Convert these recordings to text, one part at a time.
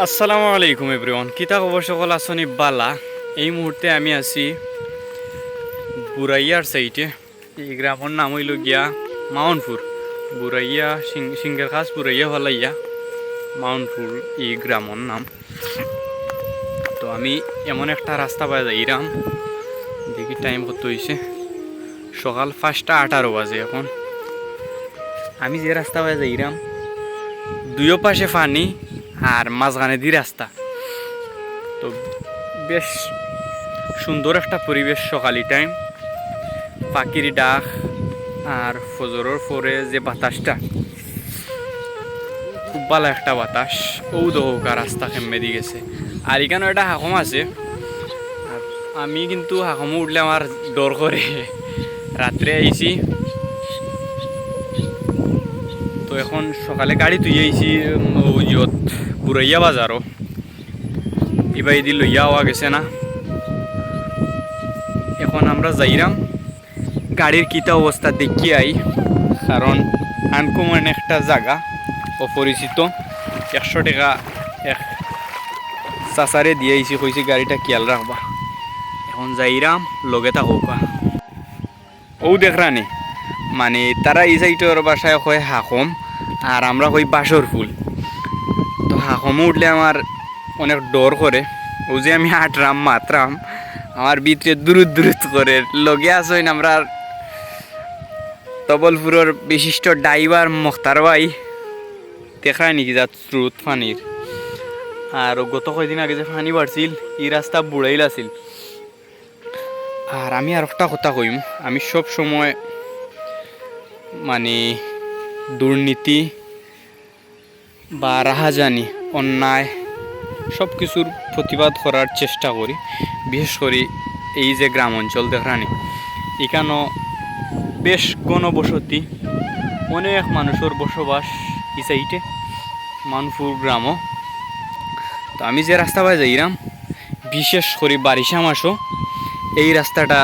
আসসালামু আলাইকুম এভরিওয়ান। কিতা খবর সকল আসনি বালা। এই মুহূর্তে আমি আছি বুড়াইয়ার সাইটে। এই গ্রামের নাম হইল গিয়া মাউন্টপুর বুড়াইয়া সিঙ্গের খাস বুড়াইয়া হলাইয়া মাউন্টপুর এই গ্রামের নাম। তো আমি এমন একটা রাস্তা পাই যাইরাম। দেখি টাইম কত হয়েছে সকাল পাঁচটা আঠারো বাজে এখন। আমি যে রাস্তা পাই যাইরাম দুইও পাশে পানি আর মাঝখানে দি রাস্তা। তো বেশ সুন্দর একটা পরিবেশ সকালি টাইম পাখির ডাক আর ফজরের পরে যে বাতাসটা, খুব ভালো একটা বাতাস। ও দৌকা রাস্তা খেমে দিয়ে গেছে। আর এখানে একটা হাকম আছে। আমি কিন্তু হাকমে উঠলে আমার ডর করে। রাত্রে আইছি। তো এখন সকালে গাড়ি তুই আইছি ইয়ত বুড়াইয়া বাজারও এবার এদি লইয়া হওয়া গেছে না এখন আমরা যাইরাম গাড়ির কিতা অবস্থা দেখি আই কারণ আনকমন একটা জায়গা অপরিচিত একশো টাকা এক চাচারে দিয়ে আইছি কইছি গাড়িটা খেয়াল রাখবা এখন যাইরাম লগে থাকুকা ও দেখরানি মানে তারা এই সাইটের বাসায় হয় হাকম আর আমরা হই বাসর ফুল তো হাকমে উঠলে আমার অনেক ডর করে। ও যে আমি হাঁটরাম, মাতরাম, আমার ভিতরে দূরত দূরত করে। লগে আসইন আমরা তবলপুরের বিশিষ্ট ড্রাইভার মুখতার ভাই। দেখায় নাকি যা স্রোত ফানির আর গত কয়দিন আগে যে ফানি বাড়ছিল এই রাস্তা বুড়াইল আছিল। আর আমি আর একটা কথা কইম, আমি সব সময় মানে দুর্নীতি বা রাহাজানি অন্যায় সব কিছুর প্রতিবাদ করার চেষ্টা করি, বিশেষ করে এই যে গ্রাম অঞ্চল দেখানি এখানেও বেশ গণবসতি, অনেক মানুষের বসবাস এই সাইটে মানপুর গ্রামও। তো আমি যে রাস্তা পাই যাইরাম, বিশেষ করে বারিশা মাসও এই রাস্তাটা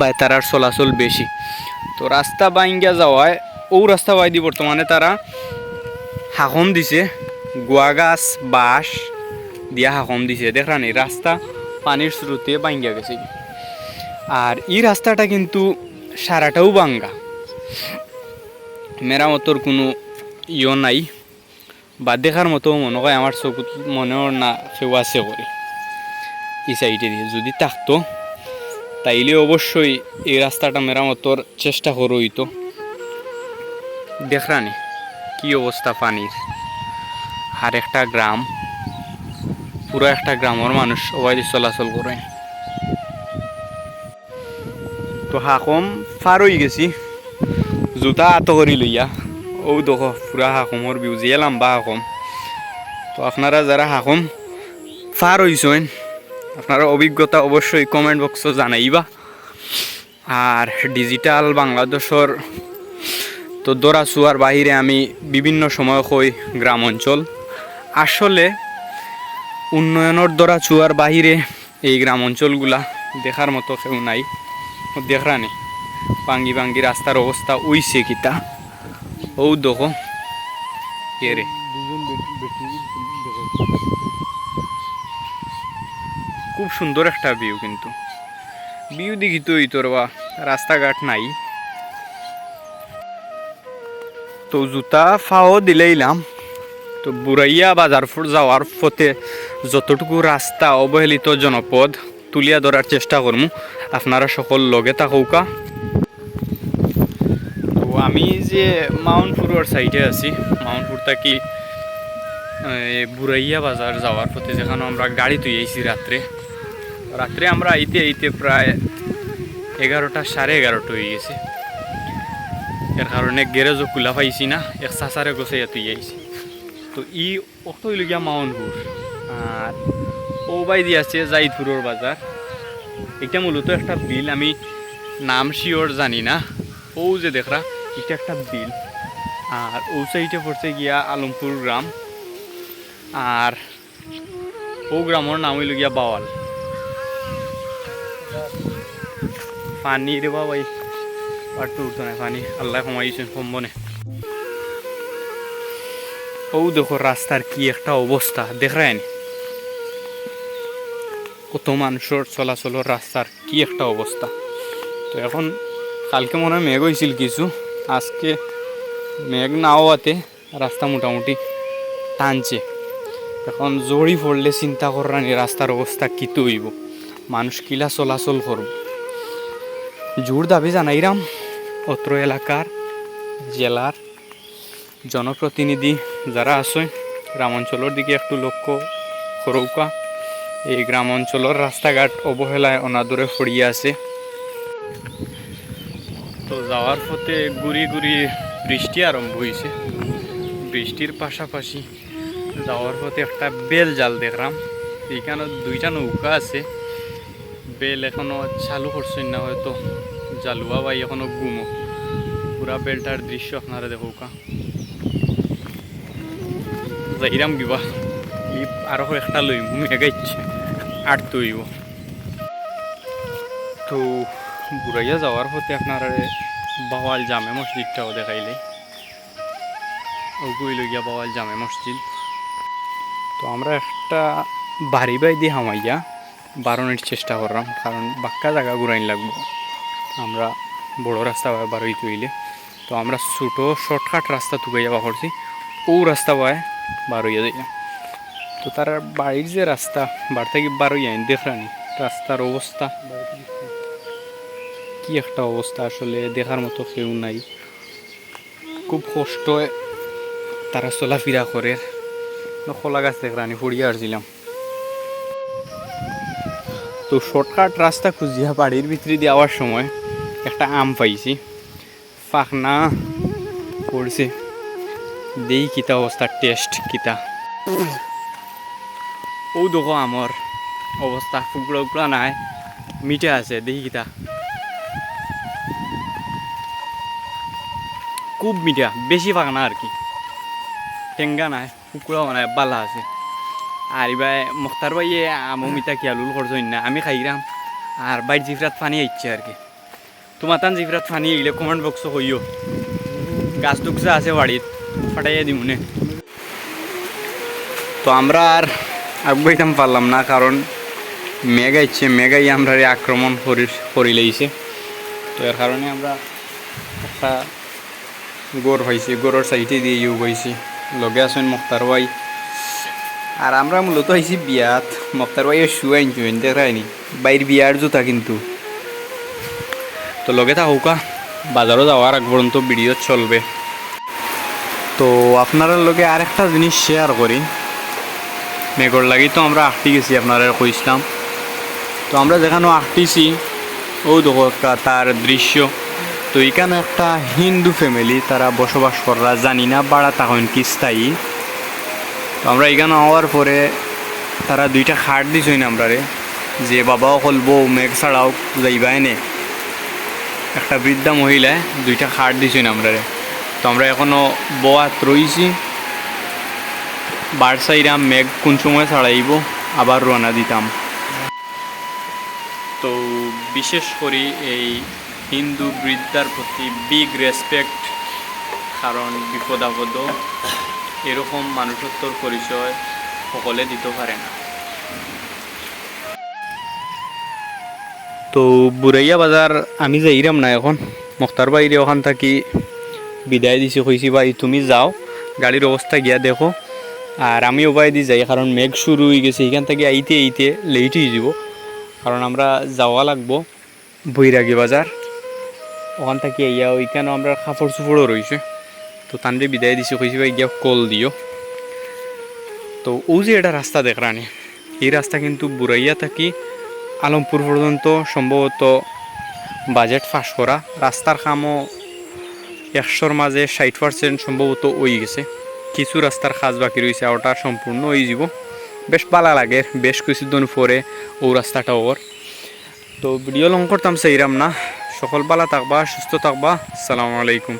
বাই তারার চলাচল বেশি। তো রাস্তা বাইঙ্গা যাওয়ায় ও রাস্তা বাইদি বর্তমানে তারা হাকম দিছে। গুয়া গাছ, বাঁশ দিয়া হাকম দিছে। দেখরানি রাস্তা পানির স্রোতে বাইঙ্গা গেছে। আর এই রাস্তাটা কিন্তু সারাটাও বাঙ্গা মেরামতর কোনো ইয় নাই। বা দেখার মতো মনে হয় আমার চকুত মনেও না কেউ আছে করে এই সাইডে দিয়ে। যদি থাকতো, তাইলে অবশ্যই এই রাস্তাটা মেরামতর চেষ্টা করোই তো দেখরানি কি অবস্থা পানির আর একটা গ্রাম। পুরো একটা গ্রামের মানুষ অবাধ চলাচল করে। তো হাকম ফার হয়ে গেছি। জোতা আত করি লইয়া। ও দেখো পুরা হাকমর বিউ যে লম্বা হাকম তো আপনারা যারা হাকম ফার হইছেন আপনারা অভিজ্ঞতা অবশ্যই কমেন্ট বক্সে জানাইবা। আর ডিজিটাল বাংলাদেশের তো দরা বাহিরে আমি বিভিন্ন সময় কই গ্রাম অঞ্চল আসলে উন্নয়নের দ্বারা চুয়ার বাহিরে এই গ্রাম অঞ্চলগুলা দেখার মতো কেউ নাই। দেখরা নেই। পাঙ্গি পাঙ্গি রাস্তার অবস্থা উইছে কিতা। ও দেখো কে রে। খুব সুন্দর একটা ভিউ কিন্তু। ভিউ দেখি তো তোর বা রাস্তাঘাট নাই। তো জুতা ফাও দিলেইলাম। তো বুড়াইয়া বাজারপুর যাওয়ার পথে যতটুকু রাস্তা অবহেলিত জনপদ তুলিয়া ধরার চেষ্টা করমু। আপনারা সকল লগে থাকুকা। তো আমি যে মাউন্টপুরের সাইডে আছি মাউন্টপুর থাকি এই বুড়াইয়া বাজার যাওয়ার পথে যেখানে আমরা গাড়ি তুই আইছি রাত্রে। রাত্রে আমরা আইতে আইতে প্রায় এগারোটা সাড়ে এগারোটা হয়ে গেছে। এর কারণে গ্যারেজও খোলা পাইছি না, এক চাচারে গোছাইয়া তুই আইছি তো ই অত হইলগিয়া মাউন্টপুর আর ও বাই দিয়ে আছে জাইদপুরের বাজার। এটা মূলত একটা বিল, আমি নাম শিওর জানি না। ও যে দেখরা, এটা একটা বিল। আর ও সাইডে পড়ছে গিয়া আলমপুর গ্রাম। আর ও গ্রামের নাম হইল গিয়া বাওয়াল। পানি রে বাবাই পাট্টু উঠতো না পানি আল্লাহ কমাইছেন কমবনে ও দেখো রাস্তার কি একটা অবস্থা দেখেন কত মানুষের চলাচলের রাস্তার কি একটা অবস্থা তো এখন কালকে মনে হয় মেঘ হয়েছিল কিছু আজকে মেঘ না হওয়াতে রাস্তা মোটামুটি টানছে এখন জড়ি পড়লে চিন্তা করানি রাস্তার অবস্থা কি হইব মানুষ কিলা চলাচল করব জোর দাবি জানাইরাম অত্র এলাকার জেলার জনপ্রতিনিধি যারা আছে গ্রাম অঞ্চলের দিকে একটু লক্ষ্য করৌকা এই গ্রাম অঞ্চলের রাস্তাঘাট অবহেলায় অনাদরে পড়িয়ে আছে। তো যাওয়ার পথে গুড়ি গুড়ি বৃষ্টি আরম্ভ হয়েছে বৃষ্টির পাশাপাশি যাওয়ার পথে একটা বেল জাল দেখলাম। এইখানে দুইটা নৌকা আছে। বেল এখনও চালু করছেন না হয়তো। জালুয়া বাই এখনও গুমো। পুরা বেলটার দৃশ্য আপনারা দেখুকা। যাইরাম কিবা ই আরও একটা লইম মেগাইছে আর তৈব। তো বুড়াইয়া যাওয়ার পথে আপনার বাওয়াল জামে মসজিদটাও দেখাইলে। ওগুই লইয়া বাওয়াল জামে মসজিদ। তো আমরা একটা বাড়ি বাই দিয়ে হামাইয়া বারণের চেষ্টা করলাম, কারণ বাক্কা জায়গা ঘুরাইন লাগবো। আমরা বড় রাস্তা বারোই তৈলে। তো আমরা ছোটো, শর্টকাট রাস্তা তুকে যাওয়া করছি ও রাস্তা বায় বারোইয়া যাই তো তার বাড়ির যে রাস্তা, বাড়ি থেকে বারোই আইন দেখলানি রাস্তার অবস্থা। কি একটা অবস্থা, আসলে দেখার মতো কেউ নাই। খুব কষ্ট তারা চলাফেরা করে। খোলা গাছ দেখলানি পড়িয়ে আসছিলাম তো শর্টকাট রাস্তা খুঁজিয়া বাড়ির ভিতরে যাওয়ার সময় একটা আম পাইছি। ফাঁকনা পড়ছে। দেই কিতা অবস্থা টেস্ট কিতা। ও দেখো আমার অবস্থা ফুকড়া উকড়া নাই, মিঠা আছে দেখি কিতা। খুব মিঠা বেশি ফাঁকনা আর কি। টেঙ্গা নাই কুকুরাও নাই, বালা আছে। আর এবার মুখতার ভাইয়ে আমো মিতা কিয়ালুল করছেন না আমি খাইরাম আর বাইর জিফরাত পানি আইচ্ছে আর কি। তোমার তান জিফরাত পানি আইলে কমেন্ট বক্স হইও গাছ টুকসা আছে বাড়িত ফাটাইয়া দিমুনে তো আমরা আর আগাইতাম পারলাম না, কারণ মেঘ আইছে, মেঘাই আমরা আক্রমণ করি লইছে। তো এর কারণে আমরা একটা গড় হয়েছে গড়ের সাইডে দিয়ে ইউ গেছি লগে আছেন মুক্তার ভাই। আর আমরা মূলত আইছি বিয়াত, মুক্তার ভাইয়ের শু আনছি দেখায়নি বাইর বিয়ার জুতা কিন্তু। তো লগে থাকুকা বাজারও যাওয়ার আগ পর্যন্ত ভিডিও চলবে। তো আপনারা লোকে আর একটা জিনিস শেয়ার করি। মেঘর লাগি তো আমরা আঁকতে গেছি আপনারা কইছিলাম। তো আমরা যেখানে আঁকতেছি ও দেখো একটা তার দৃশ্য। তো এখানে একটা হিন্দু ফ্যামিলি তারা বসবাস করা জানি না বাড়া তখন কি স্থায়ী। তো আমরা এখানে হওয়ার পরে তারা দুইটা খাট দিছই না আমরা রে যে বাবাও কল বউ মেঘ ছাড়াও যাইবা এনে একটা বৃদ্ধা মহিলায় দুইটা খাট দিছই না আমরা রে তো আমরা এখনও বোয়াত রইছি। বারসাইরাম মেঘ কোন সময় ছাড়াইব? আবার রওনা দিতাম। তো বিশেষ করে এই হিন্দু বৃদ্ধার প্রতি বিগ রেসপেক্ট, কারণ বিপদ আপদ, এরকম মানুষত্বর পরিচয় সকলে দিতে পারে না। তো বুড়াইয়া বাজার আমি যাইরাম না এখন। মুক্তার বাইরে ওখান থাকি। বিদায় দিছি কইছি ভাই, তুমি যাও। গাড়ির অবস্থা গিয়া দেখো। আর আমি ওবাই দি যাই কারণ মেঘ শুরু হয়ে গেছে এখান থেকে আইতে আইতে লেট হয়ে যাব। কারণ আমরা যাওয়া লাগবো, বৈরাগী বাজার ওখান থেকে ইয়া ওইখানে আমরা কাপড় চুপড়ও রয়েছে তো তানরে বিদায় দিছি কইছি ভাই, গিয়া কল দিও। তো ও যে এটা রাস্তা দেখরানি এই রাস্তা কিন্তু বুড়াইয়া থাকি আলমপুর পর্যন্ত সম্ভবত বাজেট ফাঁস করা রাস্তার কামও একশোর মাঝে ষাট পার্সেন্ট সম্ভবত ওই গেছে। কিছু রাস্তার কাজ বাকি রয়েছে, ওটা সম্পূর্ণ ওই যাব বেশ ভালো লাগে, বেশ কিছুদিন পরে ও রাস্তাটা ওর। তো ভিডিও লং করতাম, সেইরাম না। সকল বালা থাকবা, সুস্থ থাকবা। আসসালামু আলাইকুম।